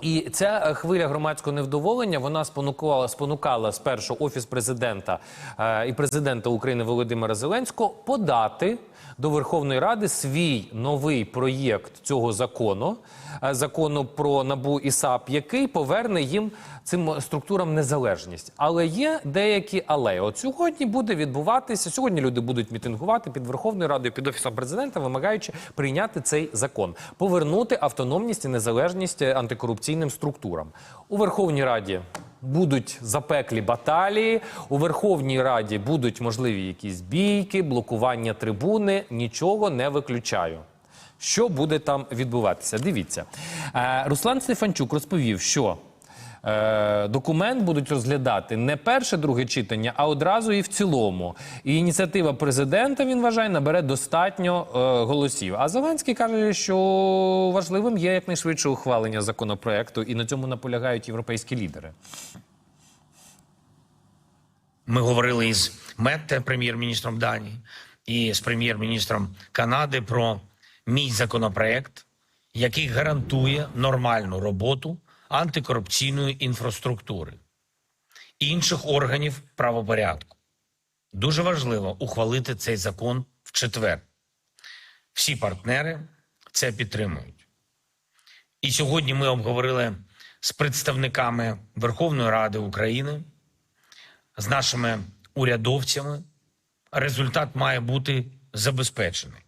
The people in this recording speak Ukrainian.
І ця е, хвиля громадського невдоволення вона спонукала спонукала спершу офіс президента е, і президента України Володимира Зеленського подати до Верховної Ради свій новий проєкт цього закону, е, закону про набу і САП, який поверне їм цим структурам незалежність. Але є деякі але. От сьогодні буде відбуватися. Сьогодні люди будуть мітингувати під Верховною Радою, під офісом президента, вимагаючи прийняти цей закон, повернути автономність і незалежність е, антикорупційним структурам у Верховній Раді. Будуть запеклі баталії у Верховній Раді. Будуть можливі якісь бійки, блокування трибуни. Нічого не виключаю. Що буде там відбуватися? Дивіться, Е, Руслан Стефанчук розповів, що е, документ будуть розглядати не перше, друге читання, а одразу і в цілому. І ініціатива президента він вважає набере достатньо е, голосів. А Зеленський каже, що важливим є якнайшвидше ухвалення законопроекту, і на цьому наполягають європейські лідери. Ми говорили із Метте, прем'єр-міністром Данії, і з прем'єр-міністром Канади про мій законопроект, який гарантує нормальну роботу антикорупційної інфраструктури інших органів правопорядку. Дуже важливо ухвалити цей закон в четвер. Всі партнери це підтримують. І сьогодні ми обговорили з представниками Верховної Ради України з нашими урядовцями результат має бути забезпечений.